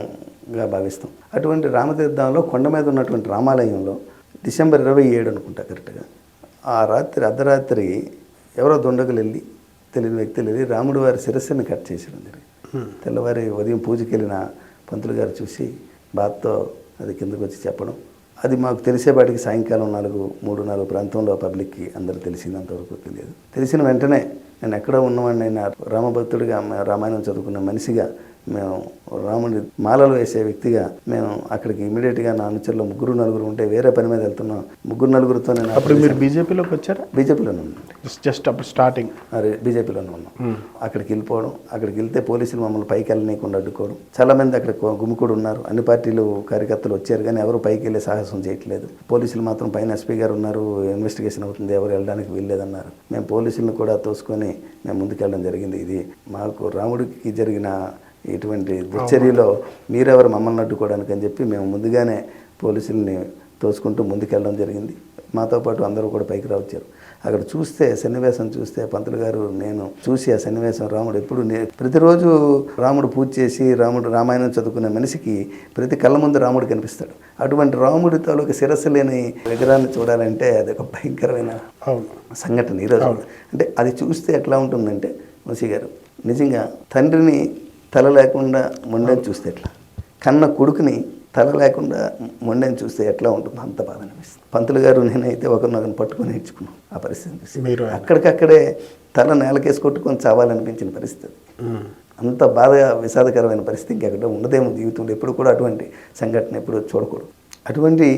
రామతీర్థంగా భావిస్తాం. అటువంటి రామతీర్థంలో కొండ మీద ఉన్నటువంటి రామాలయంలో డిసెంబర్ ఇరవై ఏడు అనుకుంటా కరెక్ట్గా ఆ రాత్రి అర్ధరాత్రి ఎవరో దుండగులు వెళ్ళి తెలియని వ్యక్తులు వెళ్ళి రాముడు వారి శిరస్సుని కట్ చేసడం జరిగింది. తెల్లవారి ఉదయం పూజకి వెళ్ళిన పంతులు గారు చూసి బాధతో అది కిందకు వచ్చి చెప్పడం. అది మాకు తెలిసేపాటికి సాయంకాలం నాలుగు మూడు నాలుగు ప్రాంతంలో పబ్లిక్కి అందరూ తెలిసినంతవరకు తెలియదు. తెలిసిన వెంటనే నేను ఎక్కడ ఉన్నవాడిని అయినా రామభక్తుడిగా రామాయణం చదువుకున్న మనిషిగా మేము రాముడి మాలలు వేసే వ్యక్తిగా మేము అక్కడికి ఇమీడియట్గా నా అనుచరులు ముగ్గురు నలుగురు ఉంటే వేరే పని మీద వెళ్తున్నాం. ముగ్గురు నలుగురితో నేను అప్పుడు మీరు బీజేపీలోకి వచ్చారా? బీజేపీలోనే జస్ట్ అప్పుడు స్టార్టింగ్ మరి బీజేపీలోనే ఉన్నాం. అక్కడికి వెళ్ళిపోవడం అక్కడికి వెళ్తే పోలీసులు మమ్మల్ని పైకి వెళ్ళనీయకుండా అడ్డుకోవడం. చాలా మంది అక్కడ గుమికూడు ఉన్నారు. అన్ని పార్టీలు కార్యకర్తలు వచ్చారు కానీ ఎవరు పైకి వెళ్ళే సాహసం చేయట్లేదు. పోలీసులు మాత్రం పైన ఎస్పీ గారు ఉన్నారు ఇన్వెస్టిగేషన్ అవుతుంది ఎవరు వెళ్ళడానికి వీల్లేదన్నారు. మేము పోలీసులను కూడా తోసుకొని మేము ముందుకెళ్ళడం జరిగింది. ఇది మాకు రాముడికి జరిగిన ఇటువంటి దుశ్చర్యలో మీరెవరు మమ్మల్ని అడ్డుకోవడానికి అని చెప్పి మేము ముందుగానే పోలీసుల్ని తోసుకుంటూ ముందుకెళ్ళడం జరిగింది. మాతో పాటు అందరూ కూడా పైకి రావచ్చారు. అక్కడ చూస్తే సన్నివేశం చూస్తే పంతులు గారు నేను చూసి ఆ సన్నివేశం రాముడు ఎప్పుడు నే- ప్రతిరోజు రాముడు పూజ చేసి రాముడు రామాయణం చదువుకునే మనిషికి ప్రతి కళ్ళ ముందు రాముడు కనిపిస్తాడు. అటువంటి రాముడి తాలూకు శిరస్సు లేని విగ్రహాన్ని చూడాలంటే అది ఒక భయంకరమైన సంఘటన ఈరోజు. అంటే అది చూస్తే ఎట్లా ఉంటుందంటే వంశీ గారు నిజంగా తండ్రిని తల లేకుండా మొండని చూస్తే ఎట్లా? కన్న కొడుకుని తల లేకుండా మొండని చూస్తే ఎట్లా ఉంటుందో? అంత బాధ అనిపిస్తుంది. పంతులు గారు నేనైతే ఒకరినొకరిని పట్టుకొని నేర్చుకున్నాం ఆ పరిస్థితి. మీరు అక్కడికక్కడే తల నేలకేసి కొట్టుకొని చావాలనిపించిన పరిస్థితి. అంత బాధ విషాదకరమైన పరిస్థితి ఇంకెక్కడ ఉండదేమో జీవితంలో. ఎప్పుడు కూడా అటువంటి సంఘటన ఎప్పుడు చూడకూడదు. అటువంటి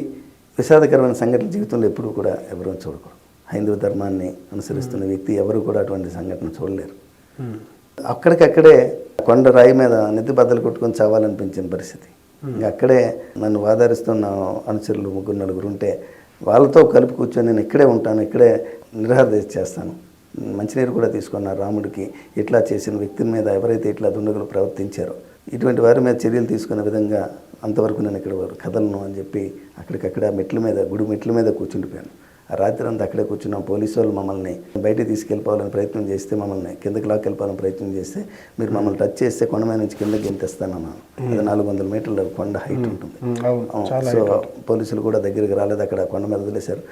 విషాదకరమైన సంఘటన జీవితంలో ఎప్పుడు కూడా ఎవరూ చూడకూడదు. హైందవ ధర్మాన్ని అనుసరిస్తున్న వ్యక్తి ఎవరు కూడా అటువంటి సంఘటన చూడలేరు. అక్కడికక్కడే కొండ రాయి మీద నెత్తి బద్దలు కొట్టుకొని చావాలనిపించిన పరిస్థితి. ఇంకా అక్కడే నన్ను ఆదరిస్తున్న అనుచరులు ముగ్గురు నలుగురు ఉంటే వాళ్ళతో కలిపి కూర్చొని నేను ఇక్కడే ఉంటాను ఇక్కడే నిరాహార చేస్తాను. మంచినీరు కూడా తీసుకున్నారు రాముడికి ఇట్లా చేసిన వ్యక్తి మీద ఎవరైతే ఇట్లా దుండగులు ప్రవర్తించారో ఇటువంటి వారి మీద చర్యలు తీసుకునే విధంగా అంతవరకు నేను ఇక్కడ కదలను అని చెప్పి అక్కడికక్కడ మెట్ల మీద గుడి మెట్ల మీద కూర్చుండిపోయాను. రాత్రి అంతా అక్కడే కూర్చున్నాం. పోలీసు వాళ్ళు మమ్మల్ని బయటికి తీసుకెళ్ళిపోవాలని ప్రయత్నం చేస్తే మమ్మల్ని కిందకి లాక్కెళ్ళిపోవాలని ప్రయత్నం చేస్తే మీరు మమ్మల్ని టచ్ చేస్తే కొండ మీద నుంచి కిందకి గెంతేస్తానన్నాను అది నాలుగు వందల మీటర్ల కొండ హైట్ ఉంటుంది. సో పోలీసులు కూడా దగ్గరికి రాలేదు. అక్కడ కొండ మీద వదిలేశారు.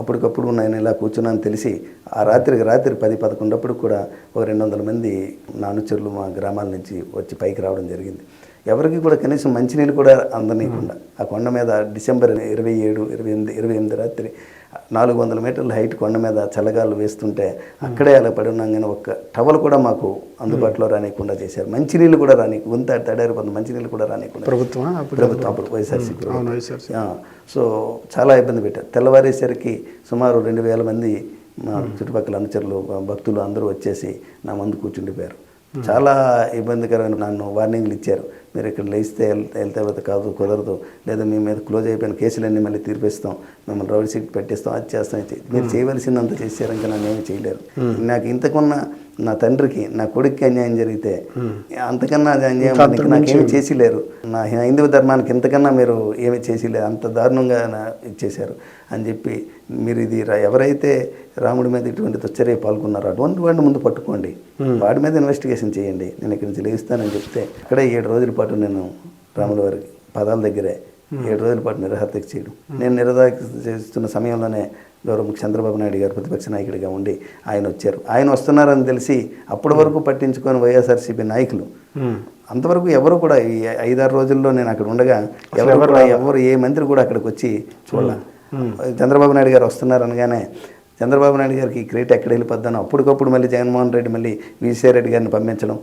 అప్పటికప్పుడు నేను ఇలా కూర్చున్నాను తెలిసి ఆ రాత్రికి రాత్రి పది పదకొండప్పుడు కూడా ఒక రెండు వందల మంది నా అనుచరులు మా గ్రామాల నుంచి వచ్చి పైకి రావడం జరిగింది. ఎవరికి కూడా కనీసం మంచినీళ్ళు కూడా అందనీయకుండా. ఆ కొండ మీద డిసెంబర్ ఇరవై ఏడు ఇరవై ఎనిమిది ఇరవై ఎనిమిది రాత్రి నాలుగు వందల మీటర్ల హైట్ కొండ మీద చల్లగాలు వేస్తుంటే అక్కడే అలా పడి ఉన్నాం కానీ ఒక్క టవల్ కూడా మాకు అందుబాటులో రానియకుండా చేశారు. మంచినీళ్ళు కూడా రాని గుంత తడారిపోతుంది మంచినీళ్ళు కూడా రానియకుండా ప్రభుత్వం ప్రభుత్వం అప్పుడు వైఎస్ఆర్సీ సో చాలా ఇబ్బంది పెట్టారు. తెల్లవారేసరికి సుమారు రెండు వేల మంది మా చుట్టుపక్కల అనుచరులు భక్తులు అందరూ వచ్చేసి నా ముందు కూర్చుండిపోయారు. చాలా ఇబ్బందికరమైన నన్ను వార్నింగ్లు ఇచ్చారు. మీరు ఇక్కడ లేస్తే వెళ్తే కాదు కుదరదు. లేదా మీ మీద క్లోజ్ అయిపోయిన కేసులన్నీ మళ్ళీ తీర్పిస్తాం. మిమ్మల్ని రౌడీ సీట్ పెట్టేస్తాం అది చేస్తాం. మీరు చేయవలసిందంత చేశారు ఇంకా నన్ను ఏమీ చేయలేరు. నాకు ఇంతకున్న నా తండ్రికి నా కొడుక్కి అన్యాయం జరిగితే అంతకన్నా అది అన్యాయం నాకేమీ చేసి లేరు నా హైందవ ధర్మానికి ఇంతకన్నా మీరు ఏమీ చేసి లేరు అంత దారుణంగా ఇచ్చేశారు. అని చెప్పి మీరు ఇది ఎవరైతే రాముడి మీద ఇటువంటి దుశ్చర్య పాల్గొన్నారో అటువంటి వాడిని ముందు పట్టుకోండి. వాడి మీద ఇన్వెస్టిగేషన్ చేయండి. నేను ఇక్కడి నుంచి లేస్తానని చెప్తే అక్కడే ఏడు రోజుల పాటు నేను రాముల వారికి పదాల దగ్గరే ఏడు రోజుల పాటు నిరహారతీక్ష చేయడం. నేను నిరహారతీక్ష చేస్తున్న సమయంలోనే గౌరవ చంద్రబాబు నాయుడు గారు ప్రతిపక్ష నాయకుడిగా ఉండి ఆయన వచ్చారు. ఆయన వస్తున్నారని తెలిసి అప్పటి వరకు పట్టించుకొని వైఎస్ఆర్సీపీ నాయకులు. అంతవరకు ఎవరు కూడా ఈ ఐదారు రోజుల్లో నేను అక్కడ ఉండగా ఎవరు ఎవరు ఏ మంత్రి కూడా అక్కడికి వచ్చి చూడాల. చంద్రబాబు నాయుడు గారు వస్తున్నారు అనగానే చంద్రబాబు నాయుడు గారికి క్రేట్ ఎక్కడ వెళ్ళిపోద్దాను అప్పటికప్పుడు మళ్ళీ జగన్మోహన్ రెడ్డి మళ్ళీ విజయసాయి రెడ్డి గారిని పంపించడం.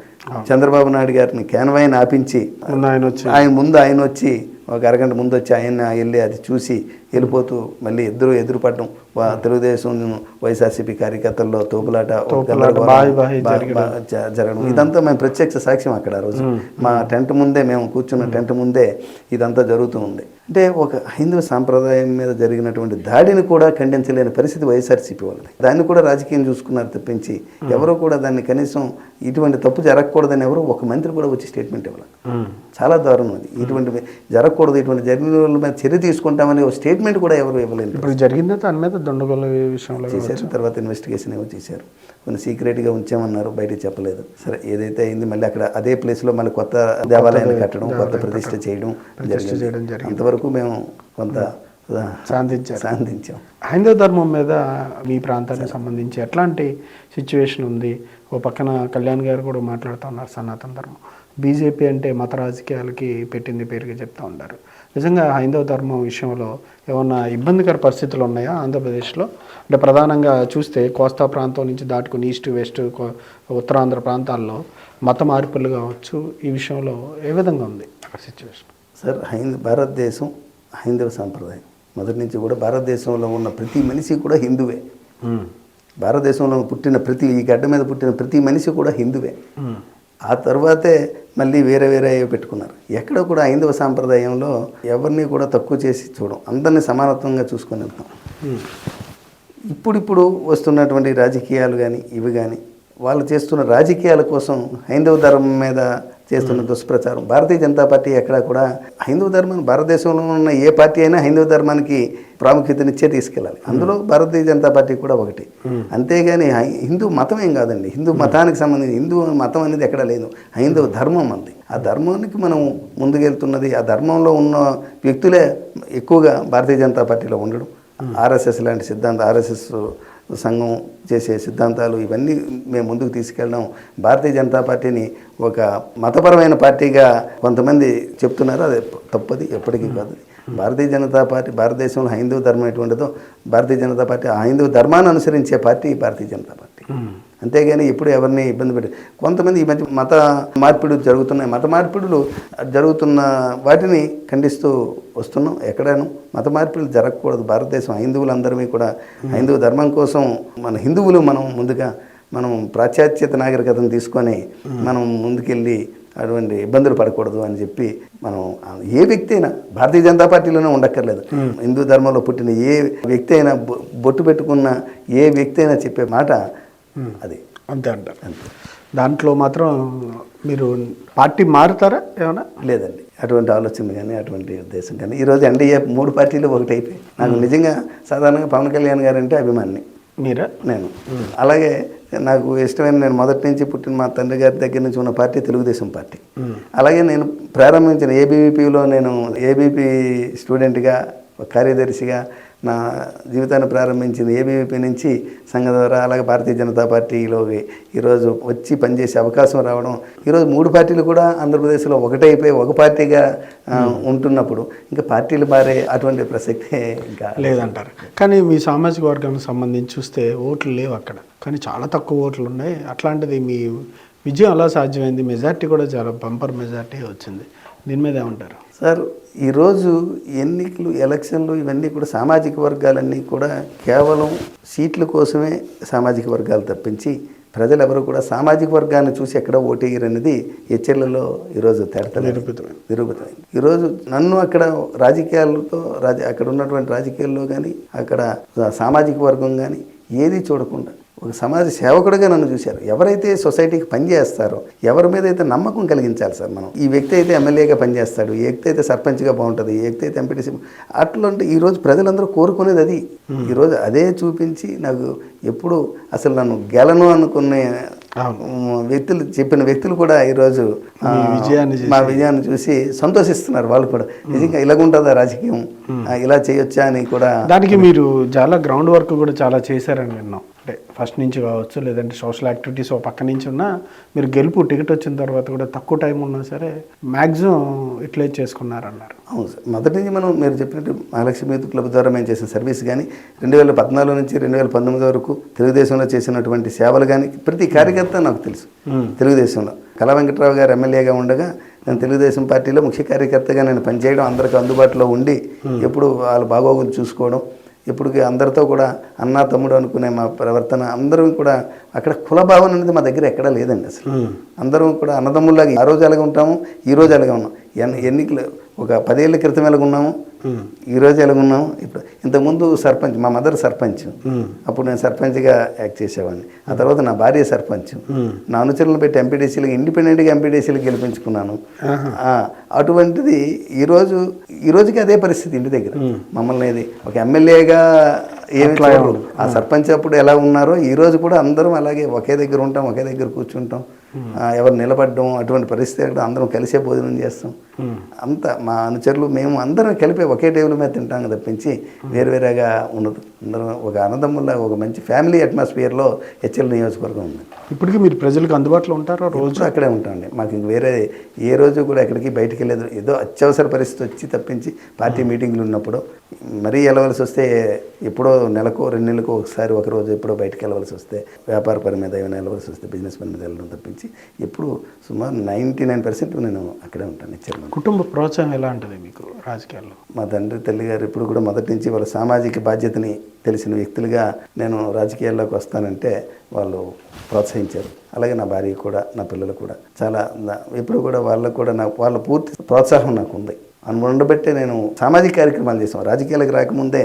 చంద్రబాబు నాయుడు గారిని క్యాన్వాయిన్ ఆపించి ముందు ఆయన వచ్చి. ఆయన ముందు ఆయన వచ్చి ఒక అరగంట ముందు వచ్చి ఆయన వెళ్ళి అది చూసి వెళ్ళిపోతూ మళ్ళీ ఇద్దరు ఎదురుపడడం. వా- తెలుగుదేశం వైఎస్ఆర్సీపీ కార్యకర్తల్లో తోపులాట జరగడం. ఇదంతా మేము ప్రత్యక్ష సాక్ష్యం అక్కడ ఆ రోజు. మా టెంట్ ముందే మేము కూర్చున్న టెంట్ ముందే ఇదంతా జరుగుతూ ఉంది. అంటే ఒక హైందవ సాంప్రదాయం మీద జరిగినటువంటి దాడిని కూడా ఖండించలేని పరిస్థితి వైఎస్ఆర్సీపీ వాళ్ళది. దాన్ని కూడా రాజకీయం చూసుకున్నారు తప్పించి ఎవరు కూడా దాన్ని కనీసం ఇటువంటి తప్పు జరగకూడదని ఎవరు ఒక మంత్రి కూడా వచ్చి స్టేట్మెంట్ ఇవ్వాలి. చాలా దారుణం అది. ఇటువంటి జరగకూడదు ఇటువంటి జరిగిన వాళ్ళ మీద చర్య తీసుకుంటామని ఒక స్టేట్మెంట్ కూడా ఎవరు ఇవ్వలేదు. ఇప్పుడు జరిగిందా దాని మీద దొండగొల్ల విషయంలో చేశారు తర్వాత ఇన్వెస్టిగేషన్ ఏమో చేశారు. కొన్ని సీక్రెట్గా ఉంచామన్నారు బయటకు చెప్పలేదు. సరే ఏదైతే అయింది మళ్ళీ అక్కడ అదే ప్లేస్లో మళ్ళీ కొత్త దేవాలయాన్ని కట్టడం కొత్త ప్రతిష్ట చేయడం జరిగింది. అంతవరకు మేము కొంత శాంతించారు శాంతించాం హైందవ ధర్మం మీద మీ ప్రాంతానికి సంబంధించి ఎట్లాంటి సిచ్యువేషన్ ఉంది? ఓ పక్కన కళ్యాణ్ గారు కూడా మాట్లాడుతూ ఉన్నారు సనాతన ధర్మం. బీజేపీ అంటే మత రాజకీయాలకి పెట్టింది పేరుగా చెప్తా ఉంటారు నిజంగా హైందవ ధర్మం విషయంలో ఏమన్నా ఇబ్బందికర పరిస్థితులు ఉన్నాయా ఆంధ్రప్రదేశ్లో? అంటే ప్రధానంగా చూస్తే కోస్తా ప్రాంతం నుంచి దాటుకుని ఈస్ట్ వెస్ట్ ఉత్తరాంధ్ర ప్రాంతాల్లో మత మార్పులు కావచ్చు. ఈ విషయంలో ఏ విధంగా ఉంది అక్కడ సిచ్యువేషన్ సార్ హైంద భారతదేశం హైందవ సాంప్రదాయం. మొదటి నుంచి కూడా భారతదేశంలో ఉన్న ప్రతి మనిషి కూడా హిందువే. భారతదేశంలో పుట్టిన ప్రతి ఈ గడ్డ మీద పుట్టిన ప్రతి మనిషి కూడా హిందువే. ఆ తర్వాతే మళ్ళీ వేరే వేరే పెట్టుకున్నారు. ఎక్కడ కూడా హైందవ సాంప్రదాయంలో ఎవరిని కూడా తక్కువ చేసి చూడం. అందరినీ సమానత్వంగా చూసుకొని వెళ్తాం. ఇప్పుడిప్పుడు వస్తున్నటువంటి రాజకీయాలు కానీ ఇవి కానీ వాళ్ళు చేస్తున్న రాజకీయాల కోసం హైందవ ధర్మం మీద చేస్తున్న దుష్ప్రచారం. భారతీయ జనతా పార్టీ ఎక్కడా కూడా హైందవ ధర్మాన్ని భారతదేశంలో ఉన్న ఏ పార్టీ అయినా హైందవ ధర్మానికి ప్రాముఖ్యతనిచ్చే తీసుకెళ్ళాలి. అందులో భారతీయ జనతా పార్టీ కూడా ఒకటి. అంతేగాని హిందూ మతం ఏం కాదండి. హిందూ మతానికి సంబంధించి హిందూ మతం అనేది ఎక్కడ లేదు. హైందవ ధర్మం అంది. ఆ ధర్మానికి మనం ముందుకెళ్తున్నది ఆ ధర్మంలో ఉన్న వ్యక్తులే ఎక్కువగా భారతీయ జనతా పార్టీలో ఉండడం. ఆర్ఎస్ఎస్ లాంటి సిద్ధాంతం ఆర్ఎస్ఎస్ సంఘం చేసే సిద్ధాంతాలు ఇవన్నీ మేము ముందుకు తీసుకెళ్ళడం భారతీయ జనతా పార్టీని ఒక మతపరమైన పార్టీగా కొంతమంది చెప్తున్నారు. అది తప్పది ఎప్పటికీ కాదు. భారతీయ జనతా పార్టీ భారతదేశంలో హైందవ ధర్మం ఎటువంటిదో భారతీయ జనతా పార్టీ ఆ హైందవ ధర్మాన్ని అనుసరించే పార్టీ భారతీయ జనతా పార్టీ. అంతేగాని ఎప్పుడు ఎవరిని ఇబ్బంది పెట్టి కొంతమంది ఈ మధ్య మత మార్పిడులు జరుగుతున్నాయి. మత మార్పిడులు జరుగుతున్న వాటిని ఖండిస్తూ వస్తున్నాం ఎక్కడాను. మత మార్పిడులు జరగకూడదు. భారతదేశం హైందువులందరినీ కూడా హైందవ ధర్మం కోసం మన హిందువులు మనం ముందుగా మనం పాశ్చాత్యత నాగరికతను తీసుకొని మనం ముందుకెళ్ళి అటువంటి ఇబ్బందులు పడకూడదు అని చెప్పి మనం ఏ వ్యక్తి అయినా భారతీయ జనతా పార్టీలోనే ఉండక్కర్లేదు. హిందూ ధర్మంలో పుట్టిన ఏ వ్యక్తి అయినా బొట్టు పెట్టుకున్న ఏ వ్యక్తి అయినా చెప్పే మాట అది. అంతే అంటారు దాంట్లో మాత్రం మీరు పార్టీ మారుతారా ఏమైనా లేదండి. అటువంటి ఆలోచన కానీ అటువంటి ఉద్దేశం కానీ. ఈరోజు ఎన్డీఏ మూడు పార్టీలు ఒకటి అయిపోయి నాకు నిజంగా సాధారణంగా పవన్ కళ్యాణ్ గారు అంటే అభిమాని మీరా? నేను. అలాగే నాకు ఇష్టమైన నేను మొదటి నుంచి పుట్టిన మా తండ్రి గారి దగ్గర నుంచి ఉన్న పార్టీ తెలుగుదేశం పార్టీ. అలాగే నేను ప్రారంభించిన ఏబీవీపీలో నేను ఏబీపీ స్టూడెంట్గా కార్యదర్శిగా నా జీవితాన్ని ప్రారంభించింది ఏబీవీపీ నుంచి సంఘ ద్వారా అలాగే భారతీయ జనతా పార్టీలోకి ఈరోజు వచ్చి పనిచేసే అవకాశం రావడం. ఈరోజు మూడు పార్టీలు కూడా ఆంధ్రప్రదేశ్లో ఒకటైపోయి ఒక పార్టీగా ఉంటున్నప్పుడు ఇంకా పార్టీలు మారే అటువంటి ప్రసక్తే ఇంకా లేదంటారు. కానీ మీ సామాజిక వర్గానికి సంబంధించి చూస్తే ఓట్లు లేవు అక్కడ. కానీ చాలా తక్కువ ఓట్లు ఉన్నాయి. అట్లాంటిది మీ విజయం అలా సాధ్యమైంది? మెజార్టీ కూడా చాలా బంపర్ మెజార్టీ వచ్చింది. దీని మీద ఏమంటారు? సార్ ఈరోజు ఎన్నికలు ఎలక్షన్లు ఇవన్నీ కూడా సామాజిక వర్గాలన్నీ కూడా కేవలం సీట్ల కోసమే సామాజిక వర్గాలు తప్పించి ప్రజలు ఎవరు కూడా సామాజిక వర్గాన్ని చూసి ఎక్కడ ఓటేయరనేది హెచ్చర్లలో ఈరోజు తేడతలేదు నిరూపితమైంది. నిరూపితమైంది ఈరోజు నన్ను అక్కడ రాజకీయాలతో రాజ అక్కడ ఉన్నటువంటి రాజకీయాల్లో కానీ అక్కడ సామాజిక వర్గం కానీ ఏది చూడకుండా ఒక సమాజ సేవకుడిగా నన్ను చూశారు. ఎవరైతే సొసైటీకి పనిచేస్తారో ఎవరి మీద అయితే నమ్మకం కలిగించాలి సార్ మనం. ఈ వ్యక్తి అయితే ఎమ్మెల్యేగా పనిచేస్తాడు ఈ వ్యక్తి అయితే సర్పంచ్గా బాగుంటుంది ఈ వ్యక్తి అయితే ఎంపీటీసీ అట్లాంటి ఈరోజు ప్రజలందరూ కోరుకునేది అది. ఈరోజు అదే చూపించి నాకు ఎప్పుడు అసలు నన్ను గెలను అనుకునే వ్యక్తులు చెప్పిన వ్యక్తులు కూడా ఈరోజు మీ విజయాన్ని చూసి- సంతోషిస్తున్నారు వాళ్ళు కూడా. నిజంగా ఇలాగుంటుందా రాజకీయం? ఇలా చేయొచ్చా అని కూడా దానికి మీరు చాలా గ్రౌండ్ వర్క్ కూడా చాలా చేశారని విన్నాం. అంటే ఫస్ట్ నుంచి కావచ్చు లేదంటే సోషల్ యాక్టివిటీస్ ఒక పక్క నుంచి ఉన్నా మీరు గెలుపు టికెట్ వచ్చిన తర్వాత కూడా తక్కువ టైం ఉన్నా సరే మ్యాక్సిమం యూటిలైజ్ చేసుకున్నారన్నారు. అవును సార్. మొదటి నుంచి మనం మీరు చెప్పినట్టు మహాలక్ష్మి యూత్ క్లబ్ ద్వారా మేము చేసిన సర్వీస్ కానీ రెండు వేల పద్నాలుగు నుంచి రెండు వేల పంతొమ్మిది వరకు తెలుగుదేశంలో చేసినటువంటి సేవలు కానీ ప్రతి కార్యకర్త నాకు తెలుసు. తెలుగుదేశంలో. కళా వెంకట్రావు గారు ఎమ్మెల్యేగా ఉండగా నేను తెలుగుదేశం పార్టీలో ముఖ్య కార్యకర్తగా నేను పనిచేయడం అందరికి అందుబాటులో ఉండి ఎప్పుడు వాళ్ళ బాగోగులు చూసుకోవడం ఇప్పటికి అందరితో కూడా అన్నా తమ్ముడు అనుకునే మా ప్రవర్తన అందరం కూడా అక్కడ కుల భావన అనేది మా దగ్గర ఎక్కడా లేదండి అసలు. అందరం కూడా అన్నదమ్ముల్లాగా ఆ రోజు ఎలాగ ఉంటాము ఈ రోజు ఎలాగ ఉన్నాం. ఎన్ని ఎన్నికలు ఒక పదేళ్ళ క్రితం ఎలాగ ఉన్నాము ఈ రోజు ఎలాగ ఉన్నాము ఇప్పుడు ఇంతకుముందు సర్పంచ్ మా మదర్ సర్పంచ్. అప్పుడు నేను సర్పంచ్గా యాక్ట్ చేసేవాడిని. ఆ తర్వాత నా భార్య సర్పంచ్. నా అనుచరులను పెట్టి ఎంపీడీసీలకు ఇండిపెండెంట్గా ఎంపీడీసీలకు గెలిపించుకున్నాను. అటువంటిది ఈరోజు ఈ రోజుకి అదే పరిస్థితి ఇంటి దగ్గర. మమ్మల్ని ఇది ఒక ఎమ్మెల్యేగా ఏమి. ఆ సర్పంచ్ అప్పుడు ఎలా ఉన్నారో ఈ రోజు కూడా అందరం అలాగే ఒకే దగ్గర ఉంటాం ఒకే దగ్గర కూర్చుంటాం. ఎవరు నిలబడడం అటువంటి పరిస్థితి అక్కడ అందరం కలిసే భోజనం చేస్తాం. అంత మా అనుచరులు మేము అందరం కలిపి ఒకే టేబుల్ మీద తింటాం తప్పించి వేరువేరేగా ఉండదు. అందరం ఒక అన్నదమ్ముల ఒక మంచి ఫ్యామిలీ అట్మాస్ఫియర్లో హెచ్ఎల్ నియోజకవర్గం ఉంది. ఇప్పటికీ మీరు ప్రజలకు అందుబాటులో ఉంటారా రోజు? అక్కడే ఉంటామండి. మాకు ఇంక వేరే ఏ రోజు కూడా ఎక్కడికి బయటికి వెళ్ళేది. ఏదో అత్యవసర పరిస్థితి వచ్చి తప్పించి పార్టీ మీటింగ్లు ఉన్నప్పుడు మరీ వెళ్ళవలసి వస్తే ఎప్పుడో నెలకు రెండు నెలలకు ఒకసారి ఒక రోజు ఎప్పుడో బయటికి వెళ్ళవలసి వస్తే వ్యాపార పని మీద ఏమైనా వెళ్ళవలసి వస్తే బిజినెస్ పని మీద వెళ్ళడం తప్పించి ఎప్పుడు సుమారు నైంటీ నైన్ పర్సెంట్ నేను అక్కడే ఉంటాను ఇచ్చారు కుటుంబ ప్రోత్సాహం ఎలా ఉంటుంది మీకు రాజకీయాల్లో? మా తండ్రి తల్లి గారు ఇప్పుడు కూడా మొదటి నుంచి వాళ్ళ సామాజిక బాధ్యతని తెలిసిన వ్యక్తులుగా నేను రాజకీయాల్లోకి వస్తానంటే వాళ్ళు ప్రోత్సహించారు. అలాగే నా భార్య కూడా నా పిల్లలు కూడా. చాలా ఎప్పుడు కూడా వాళ్ళకు కూడా నా వాళ్ళ పూర్తి ప్రోత్సాహం నాకు ఉంది. అని ఉండబట్టే నేను సామాజిక కార్యక్రమాలు చేసాం రాజకీయాలకు రాకముందే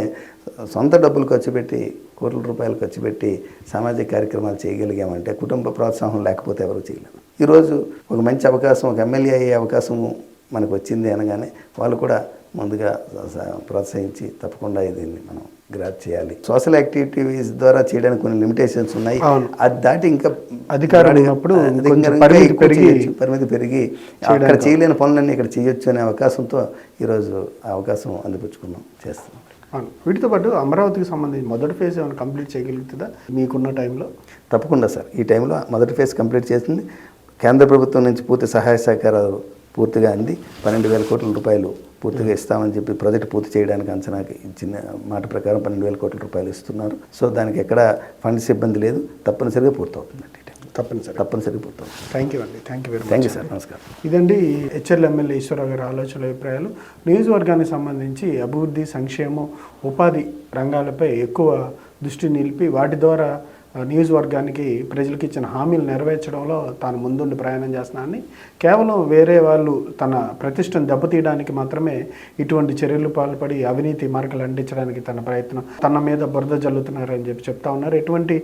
సొంత డబ్బులు ఖర్చు పెట్టి కోట్ల రూపాయలు ఖర్చు పెట్టి సామాజిక కార్యక్రమాలు చేయగలిగామంటే కుటుంబ ప్రోత్సాహం లేకపోతే ఎవరు చేయలేరు ఈరోజు ఒక మంచి అవకాశం ఒక ఎమ్మెల్యే అయ్యే అవకాశము మనకు వచ్చింది అనగానే వాళ్ళు కూడా ముందుగా ప్రోత్సహించి తప్పకుండా దీన్ని మనం గ్రాప్ చేయాలి. సోషల్ యాక్టివిటీస్ ద్వారా చేయడానికి కొన్ని లిమిటేషన్స్ ఉన్నాయి. అది దాటి ఇంకా అధికారం బ్రాడ్గా- ఉన్నప్పుడు అది కొంచెం ఇంకా పరిమితి పెరిగి చేయొచ్చు. పరిమితి పెరిగి అక్కడ చేయలేని పనులన్నీ ఇక్కడ చేయొచ్చు అనే అవకాశంతో ఈరోజు ఆ అవకాశం అందిపుచ్చుకున్నాం చేస్తున్నాం. వీటితో పాటు అమరావతికి సంబంధించి మొదటి ఫేజ్ ఏమైనా కంప్లీట్ చేయగలుగుతుందా? మీకున్న టైంలో తప్పకుండా సార్. ఈ టైంలో మొదటి ఫేజ్ కంప్లీట్ చేసింది. కేంద్ర ప్రభుత్వం నుంచి పూర్తి సహాయ సహకారాలు పూర్తిగా అంది. పన్నెండు వేల కోట్ల రూపాయలు పూర్తిగా ఇస్తామని చెప్పి ప్రాజెక్ట్ పూర్తి చేయడానికి అంచనాకి ఇచ్చిన మాట ప్రకారం పన్నెండు వేల కోట్ల రూపాయలు ఇస్తున్నారు. సో దానికి ఎక్కడ ఫండ్స్ ఇబ్బంది లేదు. తప్పనిసరిగా పూర్తవుతుందండి. తప్పనిసరి తప్పనిసరిగా. పూర్తవుతుంది. థ్యాంక్ యూ అండి. Thank you very thank you sir నమస్కారం. ఇదండి హెచ్ఎల్ ఎమ్మెల్యే ఈశ్వరరావు గారి ఆలోచనల అభిప్రాయాలు. నియోజకవర్గానికి సంబంధించి అభివృద్ధి సంక్షేమం ఉపాధి రంగాలపై ఎక్కువ దృష్టి నిలిపి వాటి ద్వారా నియోజకవర్గానికి ప్రజలకు ఇచ్చిన హామీలు నెరవేర్చడంలో తాను ముందుండి ప్రయాణం చేస్తున్నానని కేవలం వేరే వాళ్ళు తన ప్రతిష్టను దెబ్బతీయడానికి మాత్రమే ఇటువంటి చర్యలు పాల్పడి అవినీతి మార్కలు అంటించడానికి తన ప్రయత్నం తన మీద బురద జల్లుతున్నారని చెప్పి చెప్తా ఉన్నారు. ఎటువంటి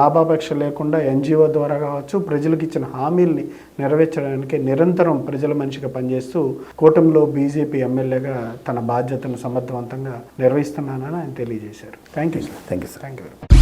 లాభాపేక్ష లేకుండా ఎన్జిఓ ద్వారా కావచ్చు ప్రజలకు ఇచ్చిన హామీల్ని నెరవేర్చడానికి నిరంతరం ప్రజల మనిషిగా పనిచేస్తూ కూటమిలో బీజేపీ ఎమ్మెల్యేగా తన బాధ్యతను సమర్థవంతంగా నిర్వహిస్తున్నానని ఆయన తెలియజేశారు. Thank you sir thank you sir thank you